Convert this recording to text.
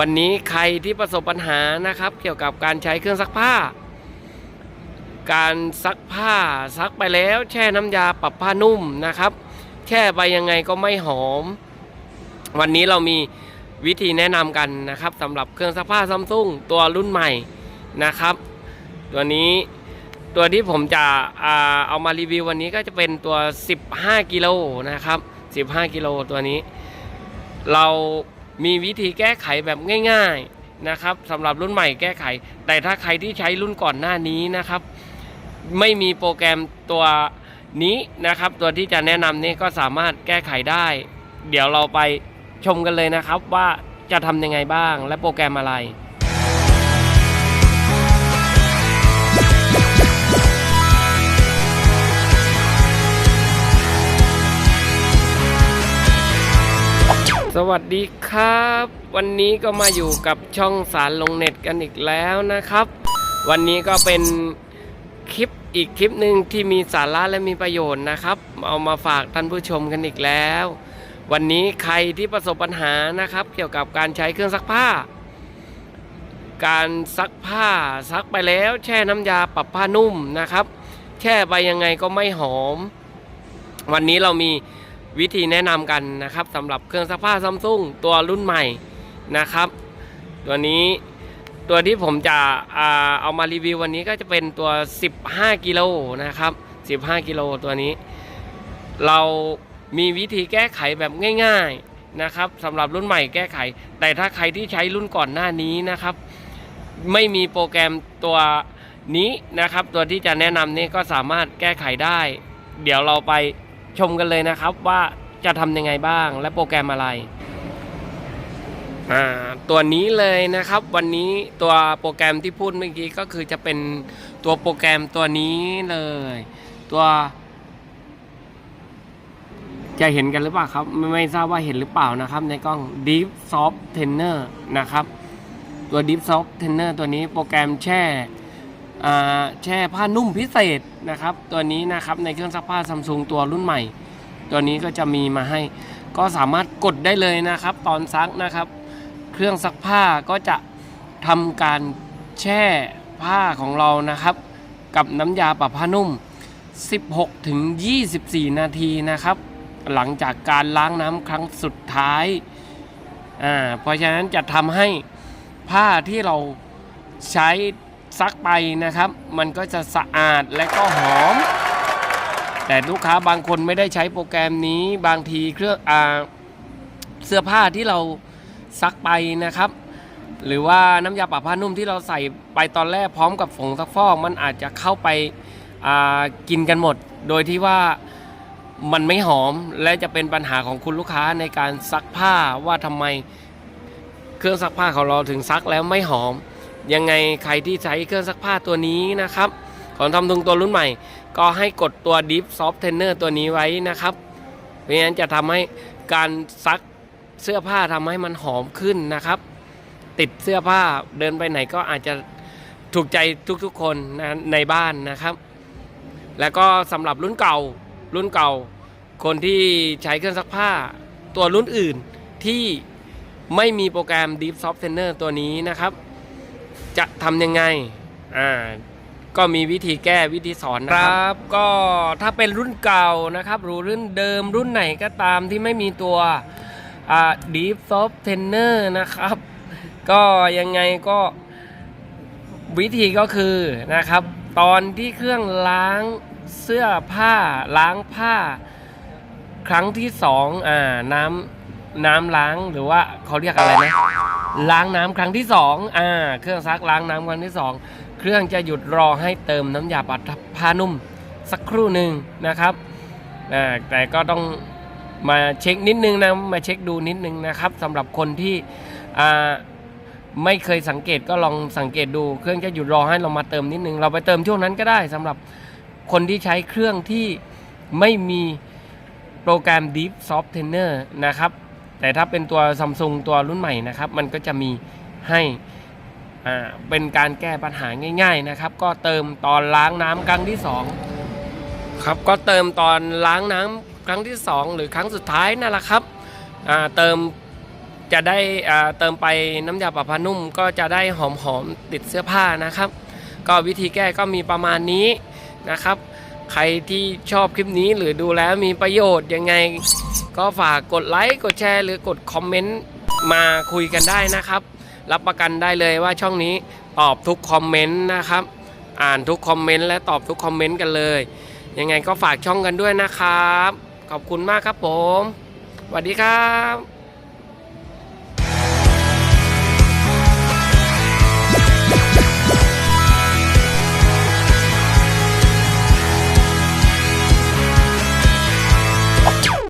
วันนี้ใครที่ประสบปัญหานะครับ เกี่ยวกับการใช้เครื่องซักผ้า การซักผ้าซักไปแล้วแช่น้ำยาปรับผ้านุ่มนะครับ แช่ไปยังไงก็ไม่หอม วันนี้เรามีวิธีแนะนำกันนะครับสำหรับเครื่องซักผ้าซัมซุงตัวรุ่นใหม่นะครับ ตัวนี้ตัวที่ผมจะเอามารีวิววันนี้ก็จะเป็นตัว 15 กิโลนะครับ 15 กิโลตัวนี้ เรา มีวิธีแก้ไขแบบง่าย ๆนะครับสำหรับรุ่นใหม่แก้ไข แต่ถ้าใครที่ใช้รุ่นก่อนหน้านี้นะครับ ไม่มีโปรแกรมตัวนี้นะครับ ตัวที่จะแนะนำนี้ก็สามารถแก้ไขได้ เดี๋ยวเราไปชมกันเลยนะครับว่าจะทำยังไงบ้างและโปรแกรมอะไร สวัสดีครับ วันนี้ก็มาอยู่กับช่องสารลงเน็ตกันอีกแล้วนะครับ วันนี้ก็เป็นคลิปอีกคลิปหนึ่งที่มีสาระและมีประโยชน์นะครับ เอามาฝากท่านผู้ชมกันอีกแล้ว วันนี้ใครที่ประสบปัญหานะครับ เกี่ยวกับการใช้เครื่องซักผ้า การซักผ้าซักไปแล้วแช่น้ำยาปรับผ้านุ่มนะครับ แช่ไปยังไงก็ไม่หอม วันนี้เรามี วิธีแนะนำกันนะครับสำหรับเครื่องซักผ้าซัมซุงตัวรุ่นใหม่นะครับ ตัวนี้ตัวที่ผมจะอเอามารีวิววันนี้ก็จะเป็นตัว 15 กิโลนะครับ 15 กิโลตัวนี้ เรามีวิธีแก้ไขแบบง่ายๆนะครับสำหรับรุ่นใหม่แก้ไข แต่ถ้าใครที่ใช้รุ่นก่อนหน้านี้นะครับ ไม่มีโปรแกรมตัวนี้นะครับ ตัวที่จะแนะนำนี้ก็สามารถแก้ไขได้ เดี๋ยวเราไป ชมกันเลยนะครับว่าจะทำยังไงบ้างและโปรแกรมอะไรอ่าตัวนี้เลยนะครับวันนี้ตัวโปรแกรมที่พูดเมื่อกี้ก็คือจะเป็นตัวโปรแกรมตัวนี้เลย ตัว จะเห็นกันหรือเปล่าครับ ไม่ไม่ทราบว่าเห็นหรือเปล่านะครับ ในกล้อง Deep Soft Tenner นะครับ ตัว Deep Soft Tenner ตัวนี้โปรแกรมแช่ แช่ผ้านุ่มพิเศษนะครับ ตัวนี้นะครับในเครื่องซักผ้าซัมซุงตัวรุ่นใหม่ ตัวนี้ก็จะมีมาให้ ก็สามารถกดได้เลยนะครับ ตอนซักนะครับ เครื่องซักผ้าก็จะทำการแช่ผ้าของเรานะครับ กับน้ำยาปรับผ้านุ่ม 16ถึง24 นาทีนะครับ หลังจากการล้างน้ำครั้งสุดท้ายอ่าเพราะฉะนั้นจะทำให้ผ้าที่เราใช้ ซักไปนะครับ มันก็จะสะอาดและก็หอม แต่ลูกค้าบางคนไม่ได้ใช้โปรแกรมนี้บางทีเครื่องอ่าเสื้อผ้าที่เราซักไปนะครับ หรือว่าน้ำยาปรับผ้านุ่มที่เราใส่ไปตอนแรกพร้อมกับผงซักฟอก มันอาจจะเข้าไปากินกันหมด โดยที่ว่ามันไม่หอมและจะเป็นปัญหาของคุณลูกค้าในการซักผ้าว่าทำไมเครื่องซักผ้าของเราถึงซักแล้วไม่หอม ยังไงใครที่ใช้เครื่องซักผ้าตัวนี้นะครับ ของทำทุงตัวรุ่นใหม่ ก็ให้กดตัว Deep Soft Tenner ตัวนี้ไว้นะครับ เพราะฉะนั้นจะทำให้การซักเสื้อผ้าทำให้มันหอมขึ้นนะครับ ติดเสื้อผ้าเดินไปไหนก็อาจจะถูกใจทุกๆคนนะในบ้านนะครับ แล้วก็สำหรับรุ่นเก่ารุ่นเก่า คนที่ใช้เครื่องซักผ้าตัวรุ่นอื่นที่ไม่มีโปรแกรม Deep Soft Tenner ตัวนี้นะครับ จะทำยังไงอ่าก็มีวิธีแก้วิธีสอนนะครับก็ถ้าเป็นรุ่นเก่านะครับหรือรุ่นเดิมรุ่นไหนก็ตามที่ไม่มีตัวอ่า Deep Soft Tenner นะครับ ก็ยังไงก็วิธีก็คือนะครับ ตอนที่เครื่องล้างเสื้อผ้าล้างผ้า ครั้งที่สองอ่าน้ำน้ำล้างหรือว่าเขาเรียกอะไรนะ ล้างน้ำครั้งที่สองอ่า เครื่องซักล้างน้ำครั้งที่สองเครื่องจะหยุดรอให้เติมน้ำยาปรับผ้านุ่มสักครู่หนึ่งนะครับอ่าแต่ก็ต้องมาเช็คนิดนึงนะ มาเช็คดูนิดนึงนะครับสำหรับคนที่อ่าไม่เคยสังเกตก็ลองสังเกตดู เครื่องจะหยุดรอให้เรามาเติมนิดนึง เราไปเติมช่วงนั้นก็ได้สำหรับคนที่ใช้เครื่องที่ไม่มีโปรแกรม Deep Soft Tenner นะครับ แต่ถ้าเป็นตัว Samsung ตัวรุ่นใหม่นะครับ มันก็จะมีให้เป็นการแก้ปัญหาง่าย ๆนะครับ ก็เติมตอนล้างน้ำครั้งที่สองครับก็เติมตอนล้างน้ำครั้งที่สองหรือครั้งสุดท้ายนั่นแหละครับเติมจะได้เติมไปน้ำยาปรับผ้านุ่มก็จะได้หอมๆติดเสื้อผ้านะครับ ก็วิธีแก้ก็มีประมาณนี้นะครับ ใครที่ชอบคลิปนี้หรือดูแล้วมีประโยชน์ยังไง ก็ฝากกดไลค์กดแชร์ หรือกดคอมเมนต์มาคุยกันได้นะครับ รับประกันได้เลยว่าช่องนี้ตอบทุกคอมเมนต์นะครับ อ่านทุกคอมเมนต์และตอบทุกคอมเมนต์กันเลย ยังไงก็ฝากช่องกันด้วยนะครับ ขอบคุณมากครับผมสวัสดีครับ